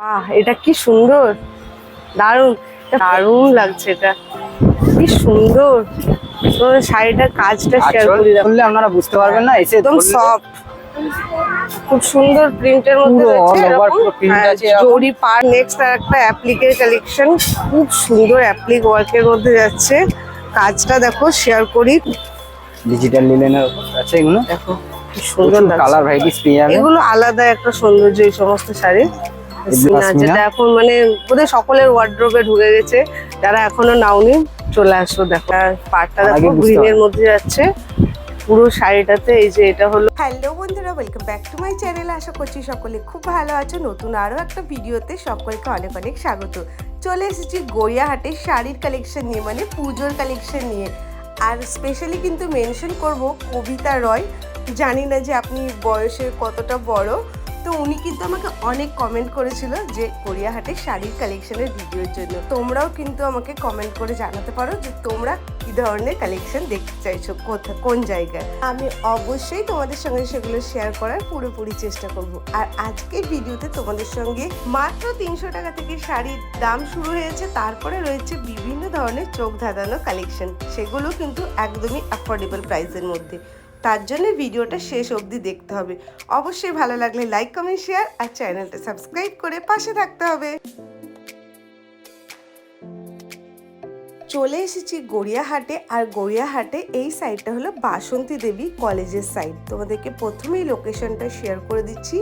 আহ এটা কি সুন্দর। দারুণ। দারুণ লাগছে এটা। কি সুন্দর। তোমাদের শাড়িটার কাজটা শেয়ার করি দেখো। আপনারা বুঝতে পারবেন না এসে একদম সফট খুব সুন্দর প্রিন্টের মধ্যে রয়েছে হ্যাঁ। জরি পার নেক্সট আর একটা অ্যাপ্লিকের কালেকশন খুব সুন্দর অ্যাপ্লিক ওয়ার্কের মধ্যে যাচ্ছে। কাজটা দেখো শেয়ার করি। ডিজিটাল লিলেনের আছে এগুলো? দেখো কি সুন্দর কালার ভ্যারাইটিস পেয়ে যাবেন এগুলো আলাদা একটা সৌন্দর্য এই সমস্ত শাড়ি? যেটা এখন মানে বোধহয় সকলের ওয়ার্ড্রোবে ঢুকে গেছে। যারা এখনও নাওনি চলে আসো দেখো। পাটটা দেখো গ্রিনের মধ্যে যাচ্ছে। পুরো শাড়িটাতে এই যে এটা হলো। হ্যালো বন্ধুরা welcome back to my channel আশা করছি সকলে খুব ভালো আছো। নতুন আরও একটা ভিডিওতে সকলকে অনেক অনেক স্বাগত। চলে এসেছি গড়িয়াহাটের শাড়ির কালেকশন নিয়ে মানে পুজোর কালেকশন নিয়ে। আর স্পেশালি কিন্তু মেনশন করব কবিতা রয়। জানি না যে আপনি বয়সে কতটা বড়। তো উনি কিন্তু আমাকে অনেক কমেন্ট করেছিল যে গড়িয়াহাটের শাড়ির কালেকশনের ভিডিওর জন্য। তোমরাও কিন্তু আমাকে কমেন্ট করে জানাতে পারো যে তোমরা কী ধরনের কালেকশন দেখতে চাইছো, কোথা, কোন জায়গায়। আমি অবশ্যই তোমাদের সঙ্গে সেগুলো শেয়ার করার পুরোপুরি চেষ্টা করব। আর আজকের ভিডিওতে তোমাদের সঙ্গে মাত্র তিনশো টাকা থেকে শাড়ির দাম শুরু হয়েছে, তারপরে রয়েছে বিভিন্ন ধরনের চোখ ধাঁধানো কালেকশন সেগুলো কিন্তু একদমই অ্যাফোর্ডেবল প্রাইসের মধ্যে। তার জন্য ভিডিওটা শেষ অবধি দেখতে হবে। অবশ্যই ভালো লাগলে লাইক কমেন্ট শেয়ার আর চ্যানেলটা সাবস্ক্রাইব করে পাশে থাকতে হবে। চলে এসেছি গড়িয়াহাটে আর গড়িয়াহাটে এই সাইডটা হলো বাসন্তী দেবী কলেজের সাইড তোমাদেরকে প্রথমেই লোকেশনটা শেয়ার করে দিচ্ছি।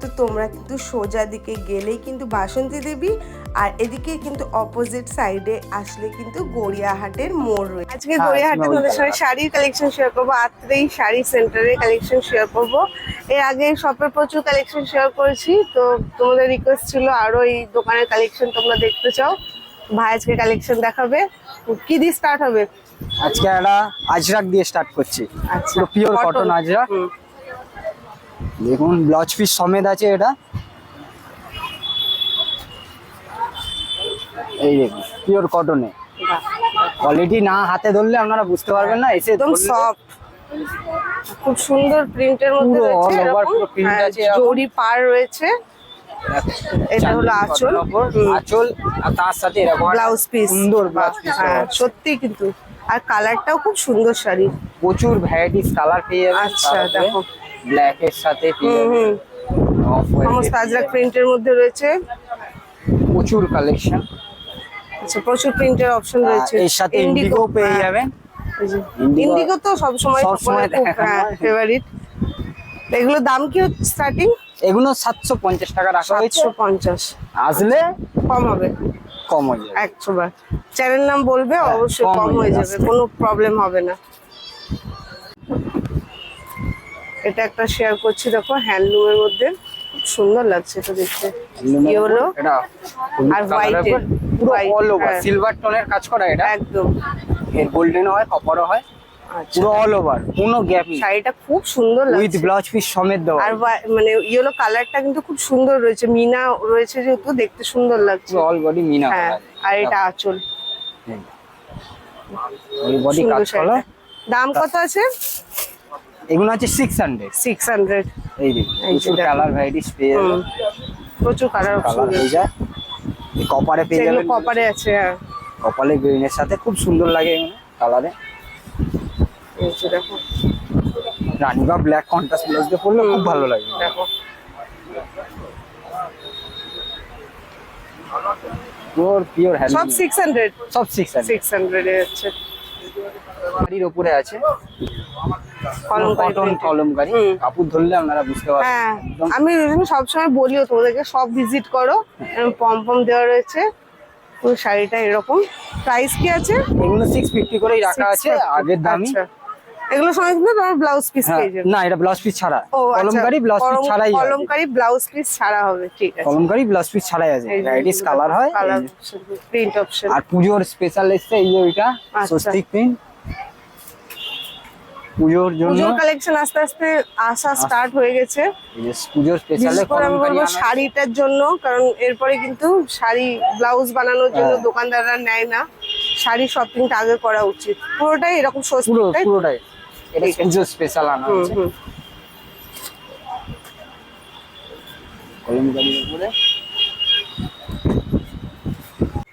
তো তোমরা কিন্তু সোজা দিকে গেলেই কিন্তু বাসন্তী দেবী আর এদিকে কিন্তু অপোজিট সাইডে আসলে কিন্তু গড়িয়াহাটের মোড় রয়েছে আজকে হ্যাঁ, গড়িয়াহাটে তোমাদের সঙ্গে শাড়ির কালেকশন শেয়ার করব আত্রেই শাড়ি সেন্টারের কালেকশন শেয়ার করব। এর আগে শপের প্রচুর কালেকশন শেয়ার করেছি তো তোমাদের রিকোয়েস্ট ছিল আরও এই দোকানের কালেকশন তোমরা দেখতে চাও। ভাই আজকে কালেকশন দেখাবে। কি দিয়ে স্টার্ট হবে? আজকে একটা আজরাক দিয়ে স্টার্ট করছি। আচ্ছা। পুরো পিওর কটন আজরাক। দেখুন ব্লাউজ পিস সমেত আছে এটা। এই দেখুন পিওর কটনে কোয়ালিটি না হাতে ধরলে আপনারা বুঝতে পারবেন না এসে একদম সফট খুব সুন্দর প্রিন্টের মধ্যে রয়েছে পুরো print হ্যাঁ, আছে। জরি পার রয়েছে। এটা হলো আঁচল। আঁচল আর তার সাথে এরকম ব্লাউজ পিস। সুন্দর ব্লাউজ পিস হ্যাঁ সত্যি কিন্তু। আর কালারটাও খুব সুন্দর শাড়ি। প্রচুর ভ্যারাইটিস কালার পেয়ে যাবেন আচ্ছা, দেখো। ব্ল্যাক এর সাথে সমস্ত আজরাক প্রিন্টের মধ্যে রয়েছে। প্রচুর কালেকশন আচ্ছা প্রচুর প্রিন্টের অপশন রয়েছে। এর সাথে ইন্ডিগো পেয়ে যাবেন। ইন্ডিগো তো সব সময় হয়। ফেভারিট এগুলোর দাম কি স্টার্টিং এগুলো সাতশো পঞ্চাশ টাকা রাখা হয়েছে। পঞ্চাশ। আসলে কম হবে। কম হয়ে যাবে। একশো বার চ্যানেল নাম বলবে হ্যাঁ, অবশ্যই কম হয়ে যাবে। কোনো প্রবলেম হবে না। এটা একটা শেয়ার করছি দেখো হ্যান্ডলুমের মধ্যে। খুব সুন্দর লাগছে এটা দেখতে। কি হলো এটা আর হোয়াইট পুরো অল ওভার। সিলভার টোনের কাজ করা এটা। একদম। এর গোল্ডেন হয় কপারও হয়। পুরো অল ওভার কোনো গ্যাপ নেই। শাড়িটা খুব সুন্দর লাগছে। উইথ ব্লাউজ পিস সমেত দেওয়া। আর মানে ইয়েলো কালারটা কিন্তু খুব সুন্দর রয়েছে। মিনা রয়েছে যেহেতু দেখতে সুন্দর লাগছে। অল বডি মিনা। হ্যাঁ আর এটা আঁচল। অল বডি কাজ করা দাম কত আছে? এগুলো আছে সিক্স হান্ড্রেড সিক্স হান্ড্রেড এই দেখুন প্রচুর কালার ভ্যারাইটিস পেয়ে যাবেন প্রচুর কালার অপশন হয়ে যায়। কপারে পেয়ে যাবেন। কপারে আছে হ্যাঁ। কপালে গ্রিনের সাথে খুব সুন্দর লাগে কালারে দেখো। রানি বা ব্ল্যাক কন্ট্রাস্ট ব্লাউজ দিয়ে পরলে খুব ভালো লাগে। দেখো। পিওর পিওর হ্যান্ড সব সিক্স হান্ড্রেড সব সিক্স হান্ড্রেড সিক্স হান্ড্রেড এ হচ্ছে। বাড়ির উপরে আছে। কলমকারি কটন। কলমকারি। কাপড় ধরলে আপনারা বুঝতে পারবেন। হ্যাঁ আমি ওই জন্য সবসময় বলিও তোমাদেরকে সব ভিজিট করো। এরকম পম পম দেওয়া রয়েছে। পুরো শাড়িটা এরকম। প্রাইস কি আছে? এগুলো সিক্স ফিফটি করেই রাখা আছে। আগের দামই। আচ্ছা। এগুলো সময় কিন্তু তোমার ব্লাউজ পিস হ্যাঁ, পেয়ে যাবে। না এটা ব্লাউজ পিস ছাড়া। আচ্ছা কলমকারি ব্লাউজ পিস ছাড়াই। কলমকারি ব্লাউজ পিস ছাড়া হবে ঠিক আছে। কলমকারি ব্লাউজ পিস ছাড়াই আছে। ভ্যারাইটিস কালার হয়। প্রিন্ট অপশন আর পুজোর স্পেশাল এসছে এই যে ওইটা আচ্ছা। স্বস্তিক প্রিন্ট পুজোর জন্য পুজোর কালেকশন আস্তে আস্তে আসা স্টার্ট হয়ে গেছে। পুজোর স্পেশালে আমি বলব শাড়িটার জন্য কারণ এরপরে কিন্তু শাড়ি ব্লাউজ বানানোর জন্য হ্যাঁ। দোকানদাররা নেয় না। শাড়ি শপিংটা আগে করা উচিত। পুরোটাই এরকম সস্তি? পুরোটাই। এটা স্পেশাল আনা। কলমকারির উপরে।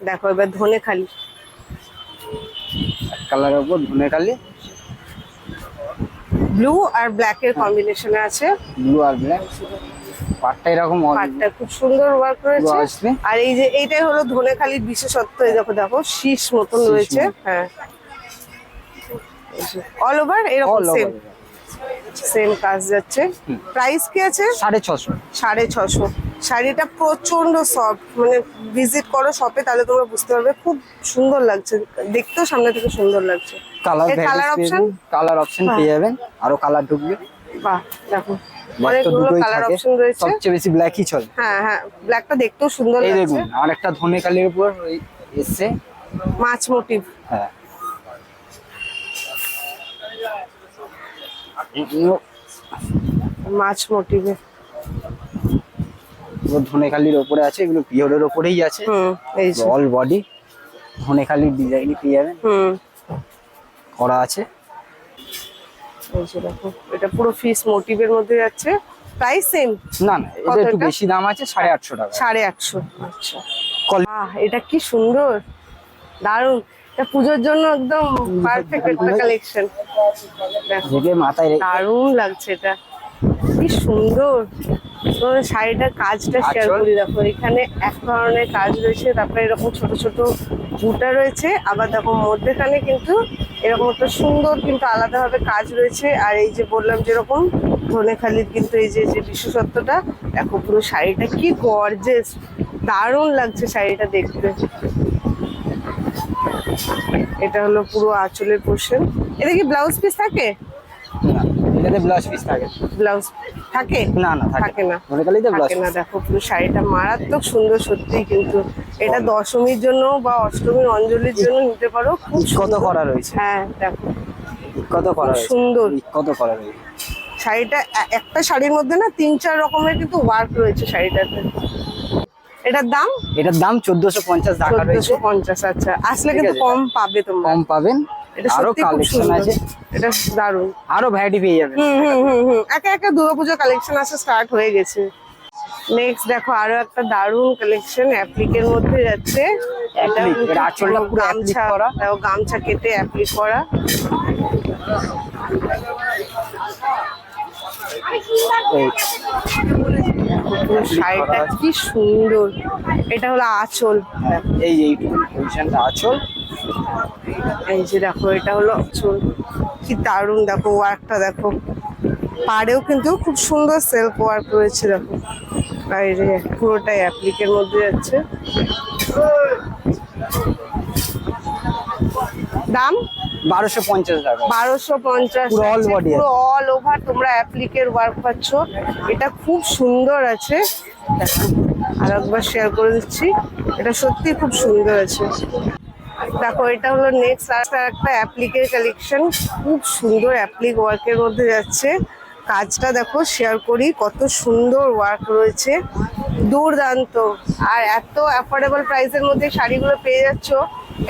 দেখো এবার ধনে খালি। কালারের উপর ধনে কালি ব্লু আর ব্ল্যাক এর কম্বিনেশনে আছে। ব্লু আর ব্ল্যাক পাটটা এরকম পাটটা খুব সুন্দর ওয়ার্ক রয়েছে। আর এই যে এইটাই হলো ধনে খালির বিশেষত্ব দেখো দেখো শীষ মতন রয়েছে। হ্যাঁ। অল ওভার এরকম সেম সেম কাজ যাচ্ছে। প্রাইস কি আছে? সাড়ে ছশো। সাড়ে ছশো। শাড়িটা প্রচণ্ড সফট মানে ভিজিট করো শপে তাহলে তোমরা বুঝতে পারবে। খুব সুন্দর লাগছে। দেখতেও সামনে থেকে সুন্দর লাগছে। Colour colour option colour option পেয়ে যাবেন। আরও কালার ঢুকবে। বাহ দেখো। অনেকগুলো কালার অপশন রয়েছে। সবচেয়ে বেশি ব্ল্যাকই চলে। হ্যাঁ হ্যাঁ। ব্ল্যাকটা দেখতেও সুন্দর এই লাগছে। দেখুন আর একটা ধনে কালির উপর এসছে। মাছ মোটিভ হ্যাঁ। মাছ মোটিভে। এগুলো ধনে ওপরে আছে এগুলো পিওরের ওপরেই আছে। অল বডি ধনে কালির ডিজাইনই পেয়ে যাবেন হুম। করা আছে। এটা পুরো ফিস মোটিভের মধ্যে যাচ্ছে। প্রাইস সেম না না এটা একটু বেশি দাম আছে সাড়ে আটশো টাকা। সাড়ে আটশো। আচ্ছা। কল- এটা কি সুন্দর। দারুণ। পুজোর জন্য একদম পারফেক্ট একটা কালেকশন দেখো মাথায় দারুণ লাগছে এটা। কি সুন্দর। তোমাদের শাড়িটার কাজটা শেয়ার করি দেখো এখানে এক ধরনের কাজ রয়েছে তারপরে এরকম ছোট ছোট বুটা রয়েছে আবার দেখো মধ্যেখানে কিন্তু এরকম একটা সুন্দর কিন্তু আলাদাভাবে কাজ রয়েছে আর এই যে বললাম যেরকম ধনেখালির কিন্তু এই যে যে বিশেষত্বটা দেখো পুরো শাড়িটা কি গর্জেস দারুণ লাগছে শাড়িটা দেখতে। এটা হলো পুরো আঁচলের পোর্শন এটা কি ব্লাউজ পিস থাকে? এটাতে ব্লাউজ পিস থাকে। ব্লাউজ থাকে? না না থাকে। না। ধনে কালিতে ব্লাউজ না দেখো পুরো শাড়িটা মারাত্মক সুন্দর সত্যি কিন্তু এটা দশমীর জন্য বা অষ্টমীর অঞ্জলির জন্য নিতে পারো খুব কত। করা রয়েছে? হ্যাঁ দেখো। কত করা সুন্দর। কত করা রয়েছে? শাড়িটা একটা শাড়ির মধ্যে না তিন চার রকমের কিন্তু ওয়ার্ক রয়েছে শাড়িটাতে। এটার দাম? এটার দাম চোদ্দশো পঞ্চাশ টাকা রয়েছে। পঞ্চাশ আচ্ছা। আসলে কিন্তু কম পাবে তোমরা। কম পাবেন। এটা আরও কালেকশন আছে। এটা দারুণ। আরও ভ্যারাইটি পেয়ে যাবেন। হুম হুম হুম একে একে দুর্গাপুজো কালেকশন আসা স্টার্ট হয়ে গেছে। নেক্সট দেখো আরও একটা দারুণ কালেকশন অ্যাপ্লিকের মধ্যে যাচ্ছে। এটা আঁচলটা পুরো গামছা। করা। গামছা কেটে অ্যাপ্লিক করা। এই। শাড়িটা কি সুন্দর। এটা হলো আঁচল। এই এইটুকু পজিশনটা আছো এই যে দেখো এটা হলো আঁচল। কি দারুণ দেখো ওয়ার্কটা দেখো। পাড়েও কিন্তু খুব সুন্দর সেলফ ওয়ার্ক রয়েছে দেখো। যে পুরোটাই অ্যাপ্লিকের মধ্যে যাচ্ছে। দাম? বারোশো পঞ্চাশ টাকা। বারোশো পঞ্চাশ পুরো পুরো অল ওভার তোমরা অ্যাপ্লিকের ওয়ার্ক পাচ্ছ। এটা খুব সুন্দর আছে। আর একবার শেয়ার করে দিচ্ছি। এটা সত্যি খুব সুন্দর আছে। দেখো এটা হলো নেক্সট আর একটা অ্যাপ্লিকের কালেকশন খুব সুন্দর অ্যাপ্লিক ওয়ার্কের মধ্যে যাচ্ছে। কাজটা দেখো শেয়ার করি কত সুন্দর ওয়ার্ক রয়েছে। দুর্দান্ত। আর এত অ্যাফোর্ডেবল প্রাইসের মধ্যে শাড়িগুলো পেয়ে যাচ্ছ।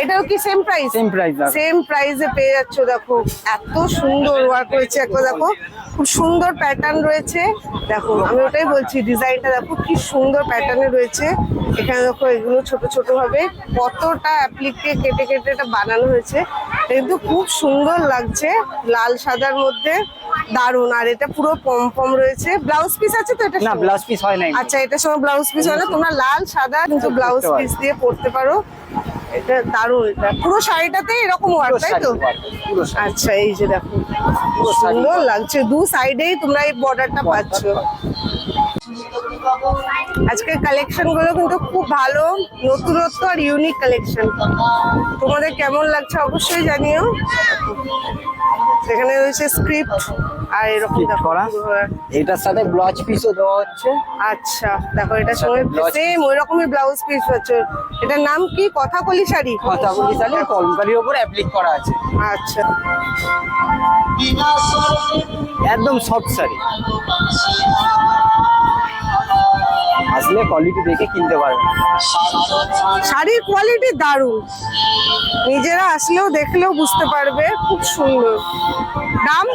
এটাও কি same price same price same প্রাইসে পেয়ে যাচ্ছ দেখো এত সুন্দর ওয়ার্ক রয়েছে একটা দেখো খুব সুন্দর প্যাটার্ন রয়েছে। দেখো আমি ওটাই বলছি ডিজাইনটা দেখো কি সুন্দর প্যাটার্নে রয়েছে। এখানে দেখো এগুলো ছোট ছোট ভাবে কতটা অ্যাপ্লিকে কেটে কেটে এটা বানানো হয়েছে। কিন্তু খুব সুন্দর লাগছে লাল সাদার মধ্যে। দারুণ। আর এটা পুরো পম পম রয়েছে। ব্লাউজ পিস আছে তো এটা না ব্লাউজ পিস হয় নাই। আচ্ছা এটা সঙ্গে ব্লাউজ পিস হয় না? তোমরা লাল সাদা কিন্তু ব্লাউজ পিস দিয়ে পরতে পারো। এটা দারুণ এটা পুরো শাড়িটাতে এরকম ওয়ার্ক তাই তো। আচ্ছা এই যে দেখো পুরো সুন্দর লাগছে দু সাইডেই তোমরা এই বর্ডারটা পাচ্ছ। আজকের কালেকশনগুলো কিন্তু খুব ভালো নতুনত্ব আর ইউনিক কালেকশন তোমাদের কেমন লাগছে অবশ্যই জানিও। সেখানে রয়েছে স্ক্রিপ্ট আর এরকম করা। এটার সাথে ব্লাউজ পিসও দেওয়া হচ্ছে। আচ্ছা দেখো এটার সঙ্গে Blouse সেম ওই রকমই ব্লাউজ পিস হচ্ছে। এটার নাম কি? কথা কলি শাড়ি। কথা বলি তাহলে কলমকারির উপর অ্যাপ্লিক করা আছে। আচ্ছা। একদম সফট শাড়ি। আসলে কোয়ালিটি দেখে কিনতে পারবেন শাড়ির কোয়ালিটি দারুণ। নিজেরা আসলেও দেখলেও বুঝতে পারবে খুব সুন্দর। দাম?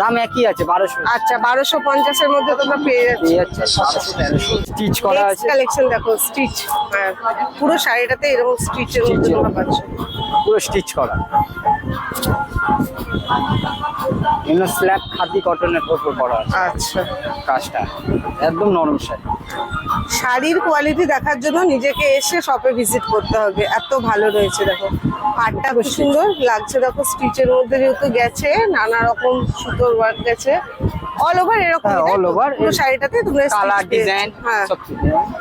দাম একই আছে বারোশো। আচ্ছা বারোশো পঞ্চাশের মধ্যে তোমরা পেয়ে যাচ্ছ। স্টিচ করা আছে। কালেকশন দেখো স্টিচ হ্যাঁ পুরো শাড়িটাতে এরকম স্টিচের মধ্যে তোমরা পাচ্ছ। পুরো স্টিচ করা। এগুলো স্ল্যাব খাদি কটনের উপর করা আছে। আচ্ছা। কাজটা একদম নরম শাড়ি। শাড়ির কোয়ালিটি দেখার জন্য নিজেকে এসে শপে ভিজিট করতে হবে। এত ভালো রয়েছে দেখো। পাটটা খুব সুন্দর লাগছে দেখো স্টিচের মধ্যে যেহেতু গেছে নানা রকম সুতোর ওয়ার্ক গেছে। অল ওভার এরকম all over। পুরো শাড়িটাতে তোমরা কালার ডিজাইন হ্যাঁ। সব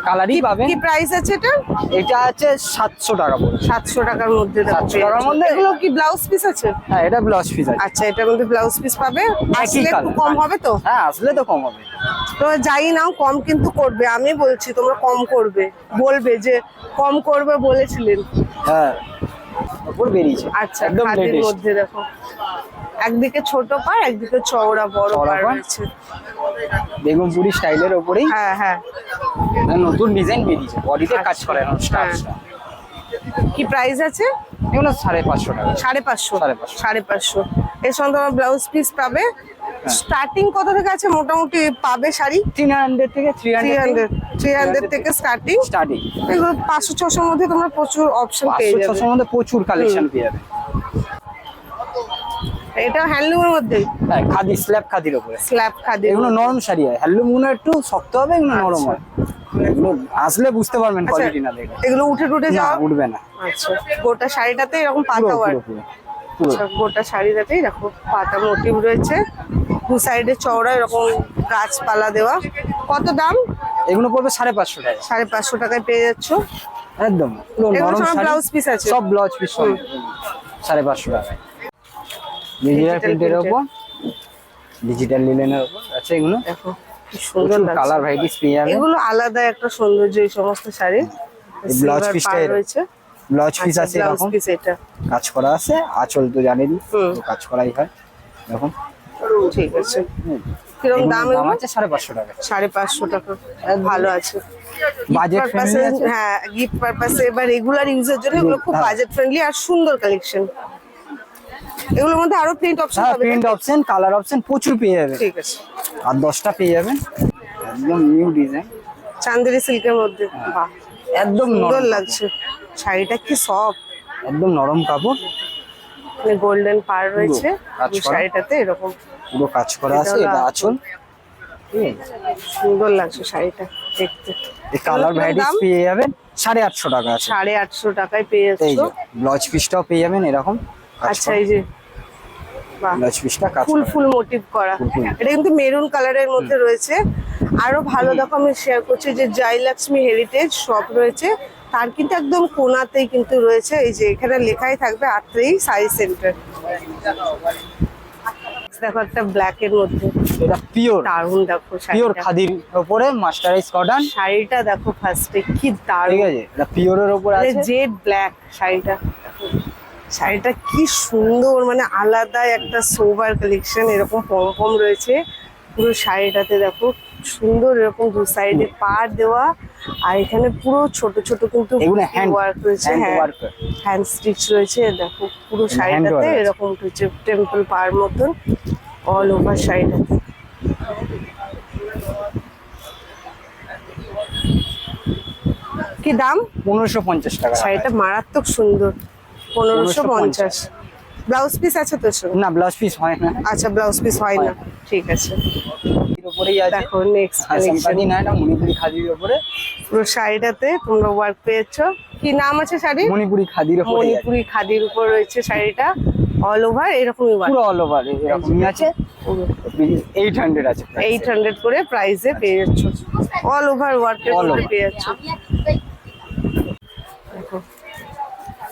কালারই পাবেন? কি প্রাইস আছে এটা? এটা আছে সাতশো টাকা পড়বে। সাতশো টাকার মধ্যে দেখো 700 টাকার মধ্যে? এগুলো কি ব্লাউজ পিস আছে? হ্যাঁ এটা ব্লাউজ পিস আছে। আচ্ছা এটার মধ্যে ব্লাউজ পিস পাবে? আসলে একটু কম হবে তো? হ্যাঁ আসলে তো কম হবে। তো যাই নাও কম কিন্তু করবে। আমি বলছি তোমরা কম করবে। বলবে যে কম করবে বলেছিলেন। হ্যাঁ ওপর বেরিয়েছে। আচ্ছা একদম মধ্যে দেখো। একদিকে ছোট পার একদিকে চওড়া বড় পার। রয়েছে। বেগমপুরি স্টাইলের ওপরেই? হ্যাঁ হ্যাঁ। নতুন ডিজাইন বেরিয়েছে। বডিতে কাজ আচ্ছা। করে এখন হ্যাঁ। কি প্রাইস আছে? এগুলো সাড়ে পাঁচশো টাকা। সাড়ে পাঁচশো। সাড়ে পাঁচশো। হ্যাঁ। এর সঙ্গে তোমার ব্লাউজ পিস পাবে। স্টার্টিং কত থেকে আছে? মোটামুটি পাবে শাড়ি? তিন হান্ড্রেড থেকে থ্রি হান্ড্রেড থ্রি হান্ড্রেড থেকে স্টার্টিং স্টার্টিং এগুলো পাঁচশো ছশোর মধ্যে তোমরা প্রচুর অপশন পেয়ে যাবে। ছশোর মধ্যে প্রচুর কালেকশন পেয়ে যাবে। এটা হ্যান্ডলুমের মধ্যেই? হ্যাঁ খাদি স্ল্যাব খাদির ওপরে স্ল্যাব খাদি এগুলো নরম শাড়ি হয়। হ্যান্ডলুমগুলো একটু শক্ত হবে এগুলো নরম হয়। এগুলো আসলে বুঝতে পারবেন আচ্ছা, কোয়ালিটি না দেখে এগুলো উঠে টুটে যাওয়া? উঠবে না। আচ্ছা গোটা শাড়িটাতে এরকম পাতা ওয়ার্ক আচ্ছা গোটা শাড়িটাতেই দেখো পাতা মোটিভ রয়েছে। দু সাইডে চওড়া এরকম গাছপালা দেওয়া। কত দাম? এগুলো পড়বে সাড়ে পাঁচশো টাকা। সাড়ে পাঁচশো টাকায় পেয়ে যাচ্ছ। একদম ব্লাউজ পিস আছে। সব ব্লাউজ পিস সাড়ে পাঁচশো টাকায়। ডিজিটাল প্রিন্টের। ওপর ডিজিটাল লিলেনের ওপর আছে এগুলো? দেখো সুন্দর কালার ভ্যারাইটিস পেয়ে যাবে। এগুলো আলাদা একটা সৌন্দর্য এই সমস্ত শাড়ি এই blouse Silver piece টা পাড় এরকম। রয়েছে। ব্লাউজ পিস আচ্ছা আছে ব্লাউজ এরকম। পিস এটা। কাজ করা আছে। আঁচল তো জানেনই কাজ করাই হয়। এরকম ঠিক আছে। কীরকম দাম এগুলো? আছে সাড়ে পাঁচশো টাকা। সাড়ে পাঁচশো টাকা। ভালো আছে। বাজেট ফ্রেন্ডলি হ্যাঁ গিফট পারপাসে বা রেগুলার ইউজের জন্য এগুলো খুব হ্যাঁ। বাজেট ফ্রেন্ডলি আর সুন্দর কালেকশন এগুলোর মধ্যে আরও প্রিন্ট অপশন হ্যাঁ প্রিন্ট অপশন কালার অপশন প্রচুর পেয়ে যাবে। ঠিক আছে। আর দশটা পেয়ে যাবেন। একদম নিউ ডিজাইন চান্দেরি সিল্কের মধ্যে বাহ। একদম সুন্দর লাগছে। শাড়িটা কি সফট একদম নরম কাপড়। মানে গোল্ডেন পার রয়েছে। শাড়িটাতে এরকম। পুরো কাজ করা আছে এটা আঁচল। সুন্দর লাগছে শাড়িটা দেখতে। এই কালার ভ্যারাইটিস পেয়ে যাবেন সাড়ে আটশো টাকা আছে। সাড়ে আটশো টাকায় পেয়ে যাচ্ছ। ব্লাউজ পিসটাও পেয়ে যাবেন এরকম আচ্ছা এই যে পিসটা কাজ ফুল ফুল মোটিভ করা। এটা কিন্তু মেরুন কালারের মধ্যে রয়েছে। আরও ভালো দেখো আমি শেয়ার করছি যে জয়লক্ষ্মী হেরিটেজ শপ রয়েছে। তার কিন্তু একদম কোনাতেই কিন্তু রয়েছে। এই যে এখানে লেখাই থাকবে আত্রেই সাই সেন্টার দেখো একটা ব্ল্যাক এর মধ্যে। এটা পিওর দারুণ দেখো পিওর শাড়িটা খাদির উপরে মাস্টারাইজ কটন শাড়িটা দেখো ফার্স্টে কি ঠিক দারুণ আছে এটা পিওরের উপর আছে। জেড ব্ল্যাক শাড়িটা। শাড়িটা কি সুন্দর মানে আলাদা একটা সোবার কালেকশন এরকম পম রয়েছে পুরো শাড়িটাতে দেখো সুন্দর এরকম দু সাইডে পার দেওয়া। আর এখানে পুরো ছোট ছোট কিন্তু ওয়ার্ক রয়েছে হ্যাঁ। হ্যান্ড স্টিচ রয়েছে দেখো পুরো শাড়িটাতে এরকম হচ্ছে টেম্পল পার মতন অল ওভার শাড়িটাতে। কি দাম? পনেরোশো পঞ্চাশ টাকা। শাড়িটা মারাত্মক সুন্দর। পনেরোশো 1550 পঞ্চাশ। ব্লাউজ পিস আছে তো? না ব্লাউজ পিস হয় না। আচ্ছা ব্লাউজ পিস হয় না। ঠিক আছে। উপরেই আছে। দেখো নেক্সট আসাম খাদি না এটা মণিপুরি খাদির উপরে। পুরো শাড়িটাতে তোমরা ওয়ার্ক পেয়েছ। কি নাম আছে শাড়ি? মণিপুরি খাদির উপরে মণিপুরি খাদির উপর রয়েছে শাড়িটা। অল ওভার এরকমই ওয়ার্ক পুরো অল ওভার এরকমই আছে। এইট হান্ড্রেড আছে। এইট হান্ড্রেড করে প্রাইসে পেয়ে যাচ্ছ অল ওভার ওয়ার্কের মধ্যে পেয়ে যাচ্ছ দেখো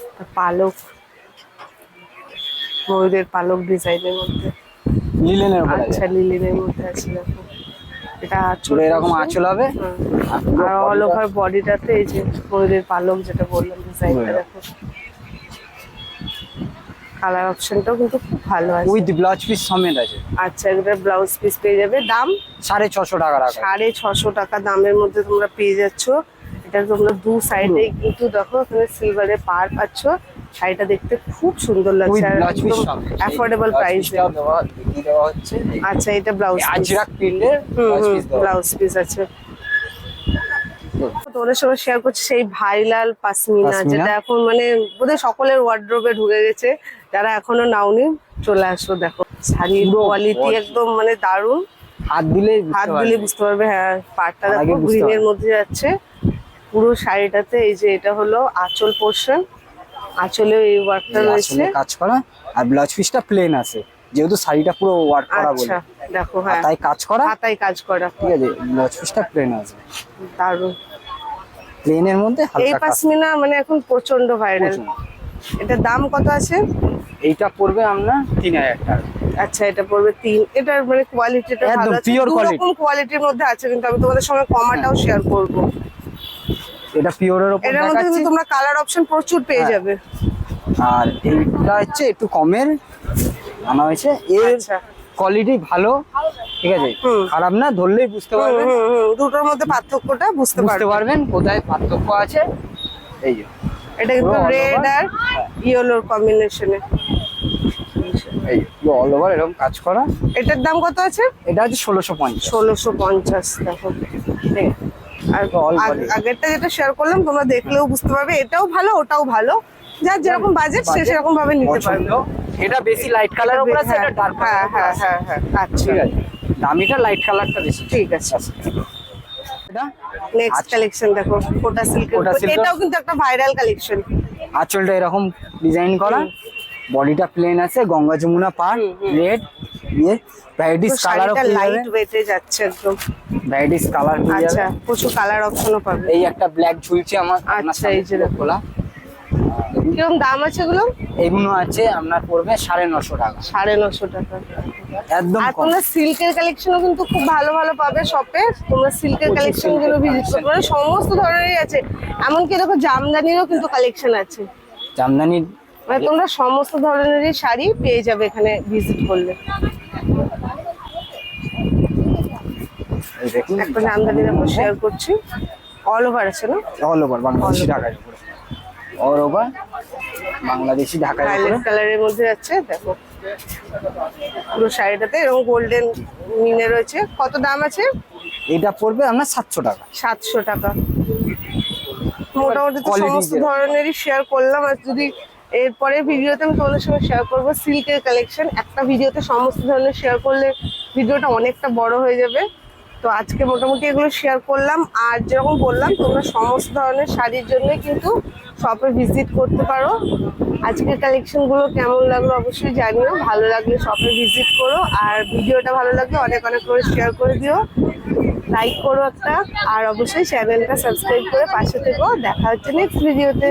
একটা পালক ময়ূরের পালক ডিজাইনের মধ্যে। লিলেনের উপরে আচ্ছা লিলিনের মধ্যে আছে দেখো। এটা আঁচল এরকম আঁচল হবে? হুম। আর অল ওভার বডিটাতে এই যে ময়ূরের পালক যেটা বললাম ডিজাইনটা। দেখো। কালার অপশনটাও কিন্তু খুব ভালো আছে। উইথ ব্লাউজ পিস সমেত আছে। আচ্ছা এটা ব্লাউজ পিস পেয়ে যাবে। দাম? সাড়ে ছশো টাকা সাড়ে ছশো টাকা দামের মধ্যে তোমরা পেয়ে যাচ্ছ। এটা তোমরা দু সাইডে কিন্তু দেখো এখানে সিলভারের পার পাচ্ছ। শাড়িটা দেখতে খুব সুন্দর লাগছে আর একদম অ্যাফোর্ডেবল প্রাইস আচ্ছা এটা ব্লাউজ আজরাক প্রিন্টের ব্লাউজ পিস আছে। তোমাদের সঙ্গে শেয়ার করছি সেই ভাইলাল পাসমিনা যেটা এখন মানে বোধহয় সকলের ওয়ার্ড্রোবে ঢুকে গেছে। যারা এখনও নাওনি চলে আসো দেখো। শাড়ির কোয়ালিটি একদম মানে দারুণ। হাত দিলেই হাত দিলে বুঝতে পারবে হ্যাঁ। পাটটা দেখো গ্রিনের মধ্যে যাচ্ছে। পুরো শাড়িটাতে এই যে এটা হলো আঁচল পোর্শন আঁচলেও এই ওয়ার্কটা এই রয়েছে। কাজ করা আর ব্লাউজ পিসটা প্লেন আছে যেহেতু শাড়িটা পুরো ওয়ার্ক করা বলে। আচ্ছা দেখো হ্যাঁ। তাই কাজ করা? তাই কাজ করা। ঠিক আছে ব্লাউজ পিসটা প্লেন আছে। দারুণ। প্লেনের মধ্যে এই হালকা কাজ। পাসমিনা মানে এখন প্রচণ্ড ভাইরাল। এটার দাম কত আছে? এইটা পড়বে আমরা তিন হাজার টাকা। আচ্ছা এটা পড়বে তিন এটার মানে কোয়ালিটিটা ভালো আছে। দু quality। কোয়ালিটির মধ্যে আছে কিন্তু আমি তোমাদের সঙ্গে কমাটাও শেয়ার করব। এটা পিওরের ওপর এটার মধ্যে কিন্তু তোমরা কালার অপশন প্রচুর পেয়ে হ্যাঁ। যাবে। আর এইটা হচ্ছে একটু কমের আনা হয়েছে। এর আচ্ছা। কোয়ালিটি ভালো ঠিক আছে। খারাপ না ধরলেই বুঝতে পারবেন দুটোর মধ্যে পার্থক্যটা বুঝতে বুঝতে পারবেন কোথায় পার্থক্য আছে। এই যে। এটা কিন্তু রেড আর ইয়েলোর কম্বিনেশনে এই অল ওভার এরকম কাজ করা। এটার দাম কত আছে? এটা হচ্ছে ষোলোশো পঞ্চাশ। ষোলোশো পঞ্চাশ দেখো। আর all আগ- আগেরটা যেটা শেয়ার করলাম তোমরা দেখলেও বুঝতে পারবে এটাও ভালো ওটাও ভালো। যার যেরকম বাজেট সে সেরকম ভাবে নিতে পারবে। এটা বেশি লাইট কালার উপর আছে এটা ডার্ক হ্যাঁ হ্যাঁ হ্যাঁ হ্যাঁ আচ্ছা। ঠিক আছে। দামিটা লাইট কালারটা বেশি। ঠিক আছে। এটা? নেক্সট আচ্ছা। কালেকশন দেখো কোটা সিল্কের silk এটাও কিন্তু একটা ভাইরাল কালেকশন আঁচলটা এরকম ডিজাইন করা। বডিটা প্লেন আছে গঙ্গা যমুনা পার। রেড ইয়ে ভ্যারাইটিস শাড়িটা লাইট ওয়েটে যাচ্ছে একদম। ভ্যারাইটিস কালার আচ্ছা প্রচুর কালার অপশনও পাবে। এই একটা ব্ল্যাক ঝুলছে আমার আচ্ছা, এই যে খোলা। কীরকম দাম আছে এগুলো? এগুলো আছে আপনার পড়বে সাড়ে নশো টাকা। সাড়ে নশো টাকা। একদম আর তোমরা সিল্কের কালেকশনও কিন্তু খুব ভালো ভালো পাবে শপে তোমরা সিল্কের কালেকশনগুলো ভিজিট করতে পারো। সমস্ত ধরনেরই আছে। এমনকি দেখো জামদানিরও কিন্তু কালেকশন আছে। জামদানি মানে তোমরা সমস্ত ধরনেরই শাড়ি পেয়ে যাবে এখানে ভিজিট করলে। এই দেখুন। একটা জামদানি দেখো শেয়ার করছি। অল ওভার আছে না? অল ওভার বাংলাদেশি ঢাকার উপরে। অল ওভার বাংলাদেশি ঢাকার উপরে। ভায়োলেট কালারের মধ্যে আছে দেখো। পুরো শাড়িটাতে এরকম গোল্ডেন মিনে রয়েছে। কত দাম আছে? এটা পড়বে আপনার সাতশো টাকা। সাতশো টাকা। মোটামুটি সমস্ত। ধরনেরই শেয়ার করলাম। আর যদি এরপরে ভিডিওতে আমি তোমাদের সঙ্গে শেয়ার করব সিল্কের কালেকশন একটা ভিডিওতে সমস্ত ধরনের শেয়ার করলে ভিডিওটা অনেকটা বড় হয়ে যাবে। তো আজকে মোটামুটি এগুলো শেয়ার করলাম। আর যেরকম বললাম, তোমরা সমস্ত ধরনের শাড়ির জন্য কিন্তু শপে ভিজিট করতে পারো। আজকের কালেকশনগুলো কেমন লাগল অবশ্যই জানিও। ভালো লাগলে শপে ভিজিট করো। আর ভিডিওটা ভালো লাগলে অনেক অনেক করে শেয়ার করে দিও। লাইক করো একটা। আর অবশ্যই চ্যানেলটা সাবস্ক্রাইব করে পাশে থেকেও দেখা হচ্ছে নেক্সট ভিডিওতে